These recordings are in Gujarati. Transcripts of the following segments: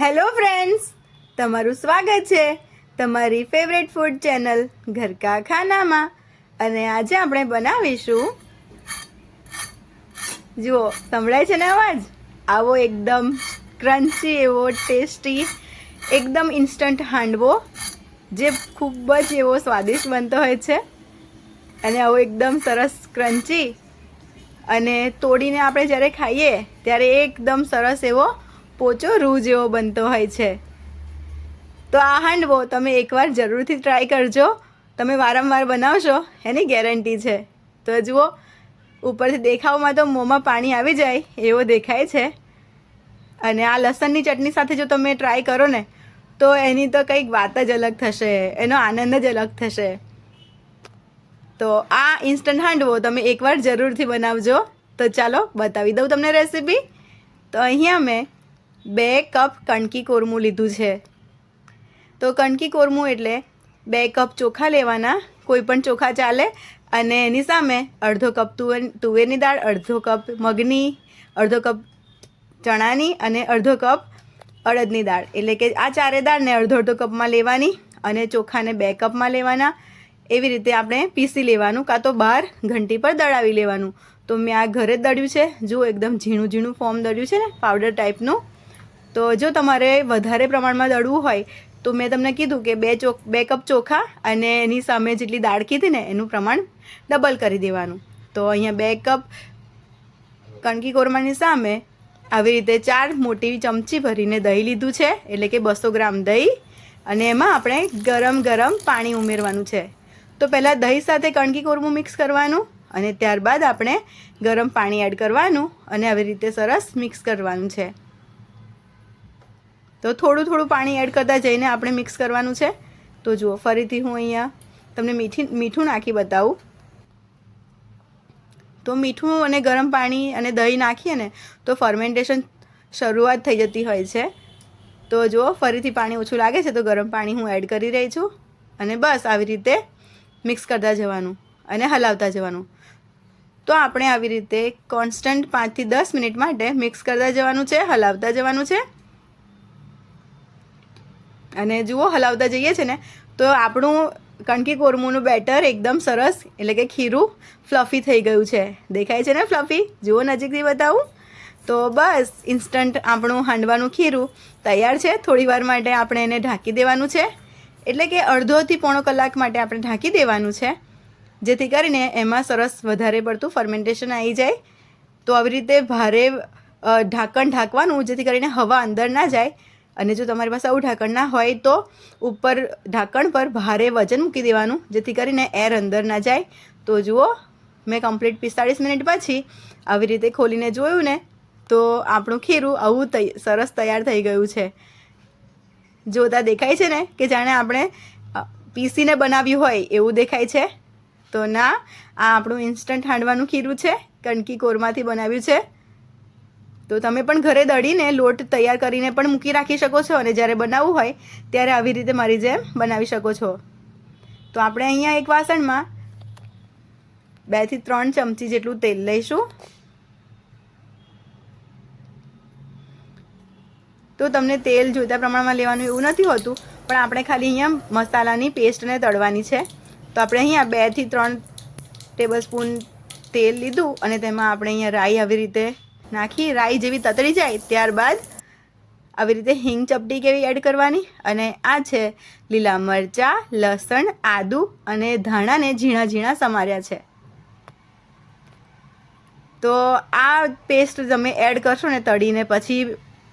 હેલો ફ્રેન્ડ્સ તમારું સ્વાગત છે તમારી ફેવરેટ ફૂડ ચેનલ ઘરકા ખાનામાં. અને આજે આપણે બનાવીશું. જુઓ, સંભળાય છે ને અવાજ? આવો એકદમ ક્રન્ચી એવો ટેસ્ટી એકદમ ઇન્સ્ટન્ટ હાંડવો, જે ખૂબ જ એવો સ્વાદિષ્ટ બનતો હોય છે. અને આવો એકદમ સરસ ક્રન્ચી અને તોડીને આપણે જ્યારે ખાઈએ, ત્યારે એકદમ સરસ એવો પોચો રૂ જેવો બનતો હોય છે. તો આ હાંડવો તમે એકવાર જરૂરથી ટ્રાય કરજો. તમે વારંવાર બનાવશો, એની ગેરંટી છે. તો જુઓ, ઉપરથી દેખાવમાં તો મોંમાં પાણી આવી જાય, એવો દેખાય છે. અને આ લસણની ચટણી સાથે જો તમે ટ્રાય કરો ને, તો એની તો કંઈક વાત જ અલગ થશે, એનો આનંદ જ અલગ થશે. તો આ ઇન્સ્ટન્ટ હાંડવો તમે એકવાર જરૂરથી બનાવજો. તો ચાલો બતાવી દઉં તમને રેસીપી તો અહીંયા મેં બે કપ કણકી કોરમું લીધું છે. તો કણકી કોરમું એટલે બે કપ ચોખા લેવાના, કોઈ પણ ચોખા ચાલે અને એની સામે અડધો કપ તુવેર, તુવેરની દાળ, અડધો કપ મગની, અડધો કપ ચણાની અને અડધો કપ અડદની દાળ. એટલે કે આ ચારે દાળને અડધો અડધો કપમાં લેવાની અને ચોખાને બે કપમાં લેવાના. એવી રીતે આપણે પીસી લેવાનું કાં તો બહાર ઘંટી પર દળાવી લેવાનું. તો મેં આ ઘરે જ દળ્યું છે. જુઓ, એકદમ ઝીણું ઝીણું ફોર્મ દળ્યું છે ને પાવડર ટાઈપનું તો જો તમારે વધારે પ્રમાણમાં દળવું હોય, તો મેં તમને કીધું કે બે ચોક, બે કપ ચોખા અને એની સામે જેટલી દાળ કીધી ને, એનું પ્રમાણ ડબલ કરી દેવાનું. તો અહીંયા બે કપ કણકી કોરમાની સામે આવી રીતે ચાર મોટી ચમચી ભરીને દહીં લીધું છે, એટલે કે બસો ગ્રામ દહીં, અને એમાં આપણે ગરમ ગરમ પાણી ઉમેરવાનું છે. તો પહેલાં દહીં સાથે કણકી કોરમું મિક્સ કરવાનું, અને ત્યારબાદ આપણે ગરમ પાણી એડ કરવાનું, અને આવી રીતે સરસ મિક્સ કરવાનું છે. તો થોડું થોડું પાણી એડ કરતાં જઈને આપણે મિક્સ કરવાનું છે. તો જુઓ, ફરીથી હું અહીંયા તમને મીઠી, મીઠું નાખી બતાવું. તો મીઠું અને ગરમ પાણી અને દહીં નાખીએ ને, તો ફર્મેન્ટેશન શરૂઆત થઈ જતી હોય છે. તો જુઓ, ફરીથી પાણી ઓછું લાગે છે, તો ગરમ પાણી હું એડ કરી રહી છું. અને બસ આવી રીતે મિક્સ કરતા જવાનું અને હલાવતા જવાનું. તો આપણે આવી રીતે કોન્સ્ટન્ટ પાંચથી દસ મિનિટ માટે મિક્સ કરતા જવાનું છે, હલાવતા જવાનું છે. અને જુઓ, હલાવતા જઈએ છે ને, તો આપણું કણકી કોરમુનું બેટર એકદમ સરસ, એટલે કે ખીરું ફ્લફી થઈ ગયું છે. દેખાય છે ને ફ્લફી? જુઓ, નજીકથી બતાવું. તો બસ ઇન્સ્ટન્ટ આપણું હાંડવાનું ખીરું તૈયાર છે. થોડી વાર માટે આપણે એને ઢાંકી દેવાનું છે. એટલે કે અડધોથી પોણો કલાક માટે આપણે ઢાંકી દેવાનું છે. જેથી કરીને એમાં સરસ વધારે પડતું ફર્મેન્ટેશન આવી જાય. તો આવી રીતે ભારે ઢાંકણ ઢાંકવાનું, જેથી કરીને હવા અંદર ના જાય. અને જો તમારી પાસે આવું ઢાંકણ ના હોય તો ઉપર ઢાંકણ પર ભારે વજન મૂકી દેવાનું, જેથી કરીને એર અંદર ના જાય. તો જુઓ, મેં કમ્પ્લીટ પિસ્તાળીસ મિનિટ પછી આવી રીતે ખોલીને જોયું ને, તો આપણું ખીરું આવું સરસ તૈયાર થઈ ગયું છે. જોતા દેખાય છે ને કે જાણે આપણે પીસીને બનાવ્યું હોય એવું દેખાય છે. તો ના, આ આપણું ઇન્સ્ટન્ટ હાંડવાનું ખીરું છે. કણકી કોરમાંથી બનાવ્યું છે. તો તમે પણ ઘરે દળીને લોટ તૈયાર કરીને પણ મૂકી રાખી શકો છો અને જ્યારે બનાવવું હોય ત્યારે આવી રીતે મારી જેમ બનાવી શકો છો. તો આપણે અહીંયા એક વાસણમાં બેથી ત્રણ ચમચી જેટલું તેલ લઈશું. તો તમને તેલ જોઈતા પ્રમાણમાં લેવાનું એવું નથી હોતું, પણ આપણે ખાલી અહીંયા મસાલાની પેસ્ટને તળવાની છે. તો આપણે અહીંયા બેથી ત્રણ ટેબલ સ્પૂન તેલ લીધું અને તેમાં આપણે અહીંયા રાઈ આવી રીતે નાખી, રાઈ જેવી તતડી જાય ત્યારબાદ આવી રીતે હિંગ ચપટી કેવી એડ કરવાની? અને આ છે લીલા મરચાં, લસણ, આદુ અને ધાણાને ઝીણા ઝીણા સમાર્યા છે. તો આ પેસ્ટ તમે એડ કરશો ને તળીને પછી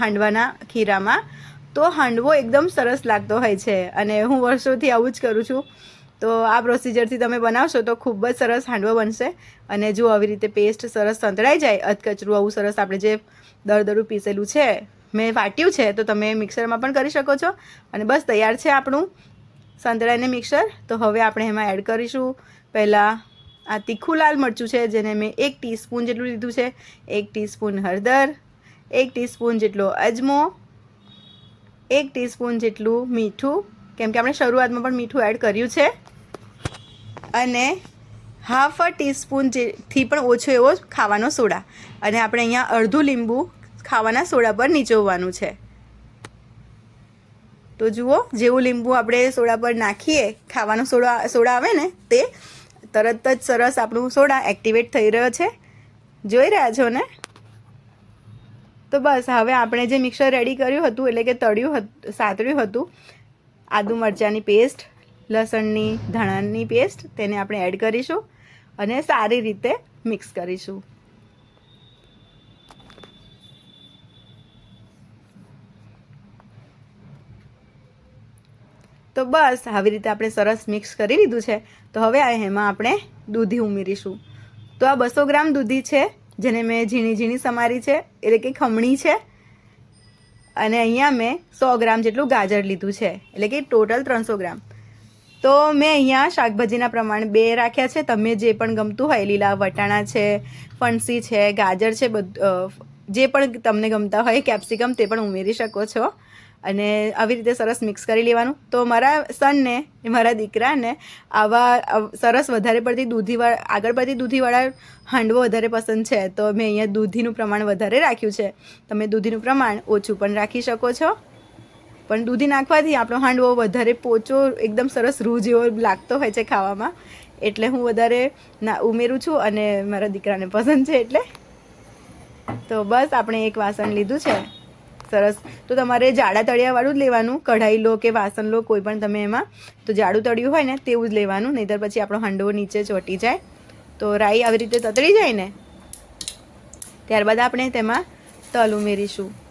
હાંડવાના ખીરામાં, તો હાંડવો એકદમ સરસ લાગતો હોય છે. અને હું વર્ષોથી આવું જ કરું છું. તો આ પ્રોસિજરથી તમે બનાવશો તો ખૂબ જ સરસ હાંડવો બનશે. અને જો આવી રીતે પેસ્ટ સરસ સંતળાઈ જાય, અધકચરું આવું સરસ આપણે જે દરદરું પીસેલું છે, મેં વાટ્યું છે, તો તમે મિક્સરમાં પણ કરી શકો છો. અને બસ તૈયાર છે આપણું સંતળાઈને મિક્સર. તો હવે આપણે એમાં એડ કરીશું. પહેલાં આ તીખું લાલ મરચું છે, જેને મેં એક ટીસ્પૂન જેટલું લીધું છે, એક ટીસ્પૂન હળદર, એક ટીસ્પૂન જેટલો અજમો, એક ટીસ્પૂન જેટલું મીઠું. કેમ કે આપણે શરૂઆતમાં પણ મીઠું એડ કર્યું છે. અને હાફ અ ટીસ્પૂન જેથી પણ ઓછો એવો ખાવાનો સોડા. અને આપણે અહીંયા અડધું લીંબુ ખાવાના સોડા પર નીચોવવાનું છે. તો જુઓ, જેવું લીંબુ આપણે સોડા પર નાખીએ, ખાવાનો સોડા સોડા આવે ને, તે તરત જ સરસ આપણું સોડા એક્ટિવેટ થઈ રહ્યો છે. જોઈ રહ્યા છો ને? તો બસ, હવે આપણે જે મિક્સર રેડી કર્યું હતું, એટલે કે તળ્યું હતું, સાતળ્યું હતું, આદુ મરચાંની પેસ્ટ લસણની, ધાણાની પેસ્ટ તેને આપણે એડ કરીશું અને સારી રીતે મિક્સ કરીશું. તો બસ, આવી રીતે આપણે સરસ મિક્સ કરી લીધું છે. તો હવે એમાં આપણે દૂધી ઉમેરીશું. તો આ બસો ગ્રામ દૂધી છે, જેને મેં ઝીણી ઝીણી સમારી છે, એટલે કે ખમણી છે. અને અહીંયા મેં સો ગ્રામ જેટલું ગાજર લીધું છે, એટલે કે ટોટલ ત્રણસો ગ્રામ. તો મેં અહીંયા શાકભાજીના પ્રમાણ બે રાખ્યા છે. તમે જે પણ ગમતું હોય, લીલા વટાણા છે, ફણસી છે, ગાજર છે, બધું જે પણ તમને ગમતા હોય, કેપ્સિકમ, તે પણ ઉમેરી શકો છો. અને આવી રીતે સરસ મિક્સ કરી લેવાનું. તો મારા સનને, મારા દીકરાને આવા સરસ વધારે પડતી દૂધીવાળા આગળ પડતી દૂધીવાળા હાંડવો વધારે પસંદ છે. તો મેં અહીંયા દૂધીનું પ્રમાણ વધારે રાખ્યું છે. તમે દૂધીનું પ્રમાણ ઓછું પણ રાખી શકો છો. પણ દૂધી નાખવાથી આપણો હાંડવો વધારે પોચો, એકદમ સરસ રૂ જેવો લાગતો હોય છે ખાવામાં. એટલે હું વધારે ના ઉમેરું છું અને મારા દીકરાને પસંદ છે એટલે. તો બસ આપણે એક વાસણ લીધું છે. સરસ. તો તમારે જાડા તળિયાવાળું જ લેવાનું, કઢાઈ લો કે વાસણ લો, કોઈ પણ તમે એમાં. તો જાડું તળિયું હોય ને તેવું જ લેવાનું, નહીંતર પછી આપણો હાંડવો નીચે ચોટી જાય. તો રાઈ આવી રીતે તતળી જાય ને? ત્યારબાદ આપણે તેમાં તલ ઉમેરીશું.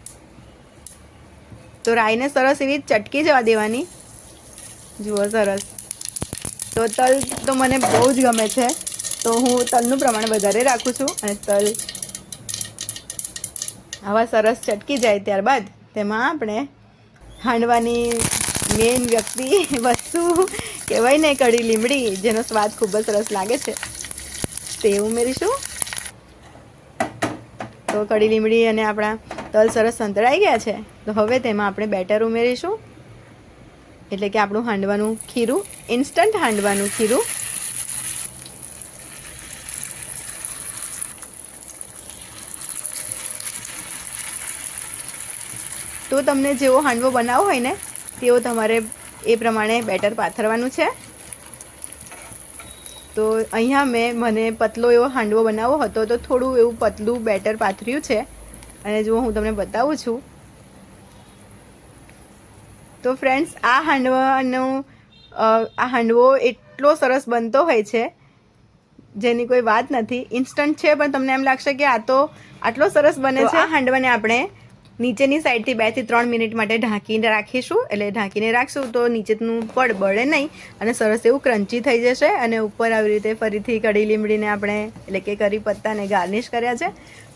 તો રાઈને સરસ એવી ચટકી જવા દેવાની. જુઓ સરસ. તો તલ તો મને બહુ જ ગમે છે. તો હું તલનું પ્રમાણ વધારે રાખું છું અને તલ આવા સરસ ચટકી જાય ત્યારબાદ તેમાં આપણે હાંડવાની મેઇન વ્યક્તિ વસ્તુ કહેવાય ને કઢી લીમડી, જેનો સ્વાદ ખૂબ જ સરસ લાગે છે. તે ઉમેરીશું. તો કઢી લીમડી અને આપણા તલ સરસ સંતળાઈ ગયા છે, તો હવે તેમાં આપણે બેટર ઉમેરીશું. એટલે કે આપણું હાંડવાનું ખીરું ઇન્સ્ટન્ટ હાંડવાનું ખીરું. તો તમને જેવો હાંડવો બનાવવો હોય ને, તેવો તમારે એ પ્રમાણે બેટર પાથરવાનું છે. તો અહીંયા મેં મને પતલો એવો હાંડવો બનાવવો હતો, તો થોડું એવું પતલું બેટર પાથર્યું છે. અને જુઓ હું તમને બતાવું છું. તો ફ્રેન્ડ્સ આ હાંડવાનો આ હાંડવો એટલો સરસ બનતો હોય છે જેની કોઈ વાત નથી. ઇન્સ્ટન્ટ છે પણ તમને એમ લાગશે કે આ તો આટલો સરસ બને છે. આ હાંડવાને આપણે નીચેની સાઈડથી બેથી ત્રણ મિનિટ માટે ઢાંકીને રાખીશું. એટલે ઢાંકીને રાખશું તો નીચેનું પડ બળે નહીં અને સરસ એવું ક્રન્ચી થઈ જશે અને ઉપર આવી રીતે ફરીથી કઢી લીમડીને આપણે એટલે કે કરી પત્તાને ગાર્નિશ કર્યા છે.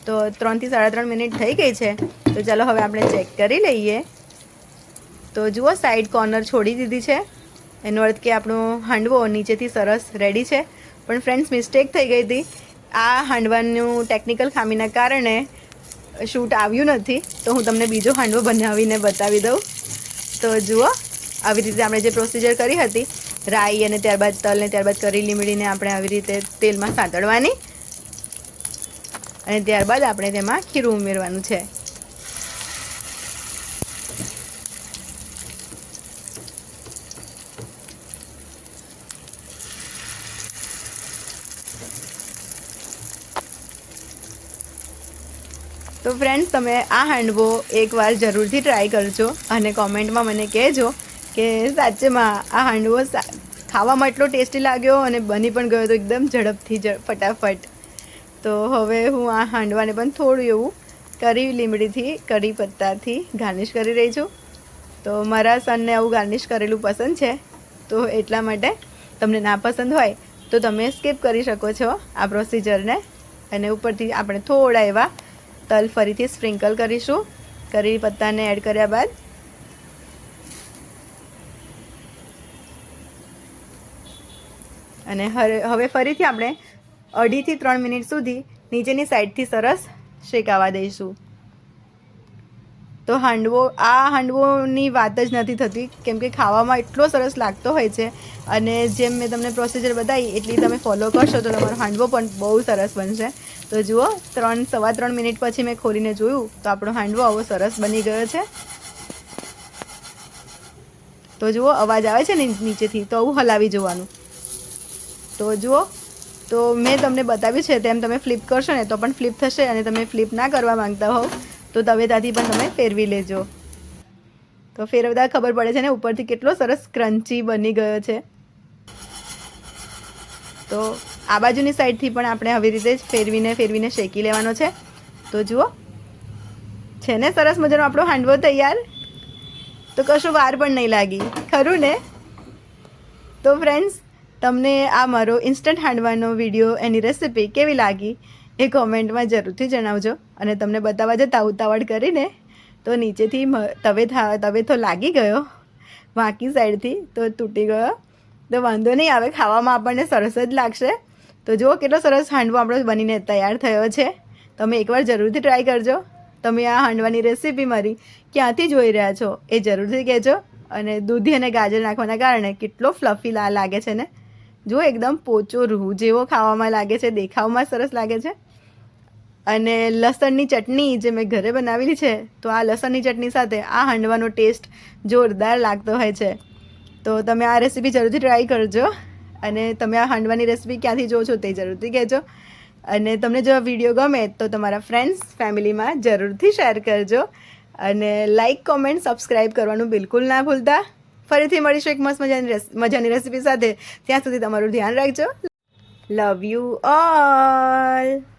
તો ત્રણથી સાડા ત્રણ મિનિટ થઈ ગઈ છે. તો ચાલો હવે આપણે ચેક કરી લઈએ. તો જુઓ સાઈડ કોર્નર છોડી દીધી છે. એનો અર્થ કે આપણો હાંડવો નીચેથી સરસ રેડી છે. પણ ફ્રેન્ડ્સ મિસ્ટેક થઈ ગઈ હતી. આ હાંડવાનું ટેકનિકલ ખામીના કારણે શૂટ આવ્યું નથી. તો હું તમને બીજો હાંડવો બનાવીને બતાવી દઉં. તો જુઓ, આવી રીતે આપણે જે પ્રોસિજર કરી હતી, રાઈ અને ત્યારબાદ તલ ને ત્યારબાદ કરી લીમડીને આપણે આવી રીતે તેલમાં સાંતળવાની અને ત્યારબાદ આપણે તેમાં ખીરું ઉમેરવાનું છે. તો ફ્રેન્ડ્સ તમે આ હાંડવો એકવાર જરૂરથી ટ્રાય કરજો અને કોમેન્ટમાં મને કહેજો કે સાચેમાં આ હાંડવો ખાવામાં એટલો ટેસ્ટી લાગ્યો અને બની પણ ગયો તો એકદમ ઝડપથી ફટાફટ. તો હવે હું આ હાંડવાને પણ થોડું એવું કરી લીમડીથી કરી પત્તાથી ગાર્નિશ કરી રહી છું. તો મારા સનને આવું ગાર્નિશ કરેલું પસંદ છે. તો એટલા માટે તમને ના પસંદ હોય તો તમે સ્કીપ કરી શકો છો આ પ્રોસિજરને અને ઉપરથી આપણે થોડા એવા તલ ફરીથી સ્પ્રિંકલ કરીશું. કરી પત્તાને એડ કર્યા બાદ અને હવે ફરીથી આપણે અઢીથી ત્રણ મિનિટ સુધી નીચેની સાઈડથી સરસ શેકાવા દઈશું. તો હાંડવો, આ હાંડવોની વાત જ નથી થતી, કેમ કે ખાવામાં એટલો સરસ લાગતો હોય છે અને જેમ મેં તમને પ્રોસિજર બતાવી, એટલી તમે ફોલો કરશો તો તમારો હાંડવો પણ બહુ સરસ બનશે. તો જુઓ, ત્રણ, સવા ત્રણ મિનિટ પછી મેં ખોલીને જોયું, તો આપણો હાંડવો આવો સરસ બની ગયો છે. તો જુઓ, અવાજ આવે છે ને નીચેથી? તો આવું હલાવી જોવાનું. તો જુઓ તો મેં તમને બતાવ્યું છે તેમ તમે ફ્લિપ કરશો ને તો પણ ફ્લિપ થશે અને તમે ફ્લિપ ના કરવા માંગતા હોવ, તો તવેતાથી પણ તમે ફેરવી લેજો. તો ફેરવતા ખબર પડે છે ને ઉપરથી કેટલો સરસ ક્રન્ચી બની ગયો છે. તો આ બાજુની સાઈડથી પણ આપણે આવી રીતે જ ફેરવીને ફેરવીને શેકી લેવાનો છે. તો જુઓ, છે ને સરસ મજાનો આપણો હાંડવો તૈયાર? તો કશું વાર પણ નહીં લાગી. ખરું ને? તો ફ્રેન્ડ્સ તમને આ મારો ઇન્સ્ટન્ટ હાંડવાનો વીડિયો એની રેસિપી કેવી લાગી, એ કોમેન્ટમાં જરૂરથી જણાવજો. અને તમને બતાવવા જતા ઉતાવળ કરીને, તો નીચેથી તવે તવે તો લાગી ગયો. વાંકી સાઈડથી તો તૂટી ગયો. તો વાંધો નહીં આવે ખાવામાં આપણને સરસ જ લાગશે. તો જુઓ કેટલો સરસ હાંડવો આપણો બનીને તૈયાર થયો છે. તમે એકવાર જરૂરથી ટ્રાય કરજો. તમે આ હાંડવાની રેસીપી મારી ક્યાંથી જોઈ રહ્યા છો એ જરૂરથી કહેજો. અને દૂધી અને ગાજર નાખવાના કારણે કેટલો ફ્લફી લાગે છે ને? જો એકદમ પોચો રૂ જેવો ખાવામાં લાગે છે, દેખાવમાં સરસ લાગે છે. અને લસણની ચટણી જે મેં ઘરે બનાવેલી છે, તો આ લસણની ચટણી સાથે આ હાંડવાનો ટેસ્ટ જોરદાર લાગતો હોય છે. તો તમે આ રેસીપી જરૂરથી ટ્રાય કરજો અને તમે આ હાંડવાની રેસીપી ક્યાંથી જો છો તે જરૂરથી કહેજો. અને તમને જો આ વીડિયો ગમે તો તમારા ફ્રેન્ડ્સ ફેમિલીમાં જરૂરથી શેર કરજો. અને લાઇક કોમેન્ટ સબસ્ક્રાઈબ કરવાનું બિલકુલ ના ભૂલતા. ફરીથી મળીશું એક મસ્ત મજાની મજાની રેસીપી સાથે. ત્યાં સુધી તમારું ધ્યાન રાખજો. Love you all